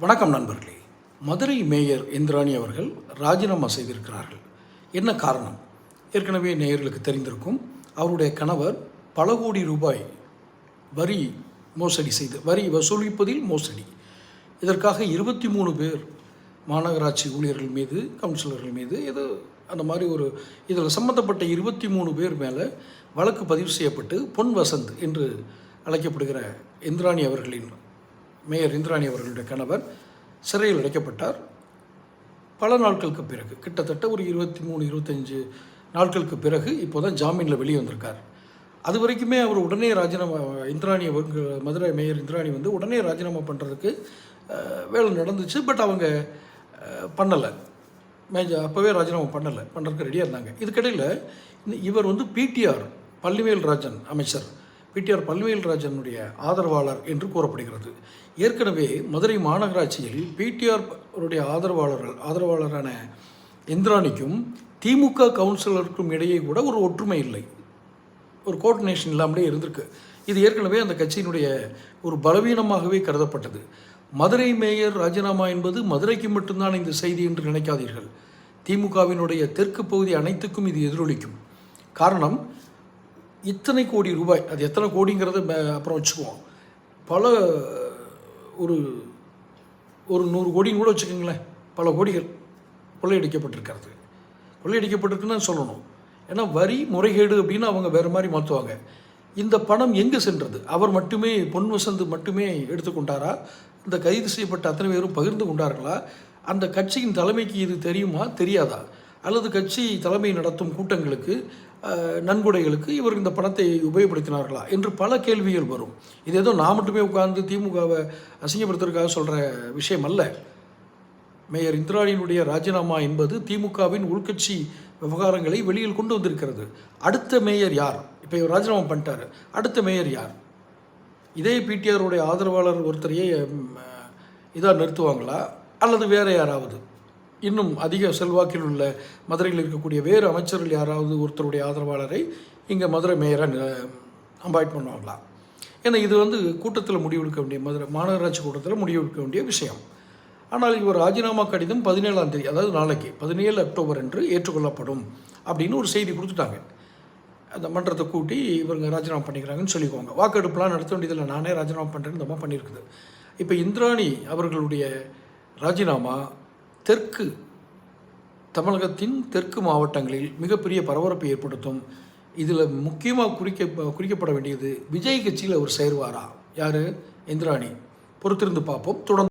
வணக்கம் நண்பர்களே. மதுரை மேயர் இந்திராணி அவர்கள் ராஜினாமா செய்திருக்கிறார்கள். என்ன காரணம்? ஏற்கனவே நேயர்களுக்கு தெரிந்திருக்கும் அவருடைய கணவர் பல கோடி ரூபாய் வரி மோசடி செய்து வரி வசூலிப்பதில் மோசடி. இதற்காக இருபத்தி மூணு பேர் மாநகராட்சி ஊழியர்கள் மீது கவுன்சிலர்கள் மீது ஏதோ அந்த மாதிரி ஒரு இதில் சம்மந்தப்பட்ட இருபத்தி மூணு பேர் மேலே வழக்கு பதிவு செய்யப்பட்டு பொன் வசந்த் என்று அழைக்கப்படுகிற இந்திராணி அவர்களின் மேயர் இந்திராணி அவர்களுடைய கணவர் சிறையில் அடைக்கப்பட்டார். பல நாட்களுக்கு பிறகு கிட்டத்தட்ட ஒரு இருபத்தி மூணு இருபத்தஞ்சு நாட்களுக்கு பிறகு இப்போ தான் ஜாமீனில் வெளியே வந்திருக்கார். அது வரைக்குமே அவர் உடனே ராஜினாமா இந்திராணி அவங்க மதுரை மேயர் இந்திராணி வந்து உடனே ராஜினாமா பண்ணுறதுக்கு வேலை நடந்துச்சு. பட் அவங்க பண்ணலை. மேஜர் அப்போவே ராஜினாமா பண்ணலை. பண்ணுறதுக்கு ரெடியாக இருந்தாங்க. இதுக்கிடையில் இவர் வந்து பிடிஆர் பள்ளிவேல் ராஜன் அமைச்சர். பிடிஆர் பல்வேல்ராஜனுடைய ஆதரவாளர் என்று கூறப்படுகிறது. ஏற்கனவே மதுரை மாநகராட்சியில் பிடிஆர் உடைய ஆதரவாளர்கள் ஆதரவாளரான இந்திராணிக்கும் திமுக கவுன்சிலருக்கும் இடையே கூட ஒரு ஒற்றுமை இல்லை. ஒரு கோஆர்டினேஷன் இல்லாமலே இருந்திருக்கு. இது ஏற்கனவே அந்த கட்சியினுடைய ஒரு பலவீனமாகவே கருதப்பட்டது. மதுரை மேயர் ராஜினாமா என்பது மதுரைக்கு மட்டும்தான் இந்த செய்தி என்று நினைக்காதீர்கள். திமுகவினுடைய தெற்கு பகுதி அனைத்துக்கும் இது எதிரொலிக்கும். காரணம் இத்தனை கோடி ரூபாய் அது எத்தனை கோடிங்கிறத மே- அப்புறம் வச்சுக்குவோம். பல ஒரு ஒரு நூறு கோடின்னு கூட வச்சுக்கோங்களேன். பல கோடிகள் கொள்ளையடிக்கப்பட்டிருக்கிறது. கொள்ளையடிக்கப்பட்டிருக்குன்னு சொல்லணும். ஏன்னா வரி முறைகேடு அப்படின்னு அவங்க வேறு மாதிரி மாற்றுவாங்க இந்த பணம் எங்கே சென்றது? அவர் மட்டுமே பொன் வசந்து மட்டுமே எடுத்துக்கொண்டாரா? இந்த கைது செய்யப்பட்ட அத்தனை பேரும் பகிர்ந்து கொண்டார்களா? அந்த கட்சியின் தலைமைக்கு இது தெரியுமா? தெரியாதா? அல்லது கட்சி தலைமை நடத்தும் கூட்டங்களுக்கு நன்கொடைகளுக்கு இவர் இந்த பணத்தை உபயோகப்படுத்தினார்களா என்று பல கேள்விகள் வரும். இது ஏதோ நான் மட்டுமே உட்கார்ந்து திமுகவை அசிங்கப்படுத்துறதுக்காக சொல்கிற விஷயம் அல்ல. மேயர் இந்திராணியினுடைய ராஜினாமா என்பது திமுகவின் உள்கட்சி விவகாரங்களை வெளியில் கொண்டு வந்திருக்கிறது. அடுத்த மேயர் யார்? இப்போ இவர் ராஜினாமா பண்ணிட்டாரு. அடுத்த மேயர் யார்? இதே பிடிஆருடைய ஆதரவாளர் ஒருத்தரையே இதாக நிறுத்துவாங்களா? அல்லது வேறு யாராவது? இன்னும் அதிக செல்வாக்கில் உள்ள மதுரையில் இருக்கக்கூடிய வேறு அமைச்சர்கள் யாராவது ஒருத்தருடைய ஆதரவாளரை இங்கே மதுரை மேயராக அம்பாய்ட் பண்ணுவாங்களா? ஏன்னா இது வந்து கூட்டத்தில் முடிவெடுக்க வேண்டிய மதுரை மாநகராட்சி கூட்டத்தில் முடிவெடுக்க வேண்டிய விஷயம். ஆனால் இவர் ராஜினாமா கடிதம் பதினேழாம் தேதி அதாவது நாளைக்கு பதினேழு அக்டோபர் அன்று ஏற்றுக்கொள்ளப்படும் அப்படின்னு ஒரு செய்தி கொடுத்துட்டாங்க. அந்த மன்றத்தை கூட்டி இவங்க ராஜினாமா பண்ணிக்கிறாங்கன்னு சொல்லிக்குவாங்க. வாக்கெடுப்புலாம் நடத்த வேண்டியதில் நானே ராஜினாமா பண்ணுறேன்னு இந்த பண்ணியிருக்குது. இப்போ இந்திராணி அவர்களுடைய ராஜினாமா தெற்கு தமிழகத்தின் தெற்கு மாவட்டங்களில் மிகப்பெரிய பரபரப்பை ஏற்படுத்தும். இதில் முக்கியமாக குறிக்க குறிக்கப்பட வேண்டியது விஜய் கட்சியில் அவர் சேருவாரா? யார்? இந்திராணி. பொறுத்திருந்து பார்ப்போம். தொடர்ந்து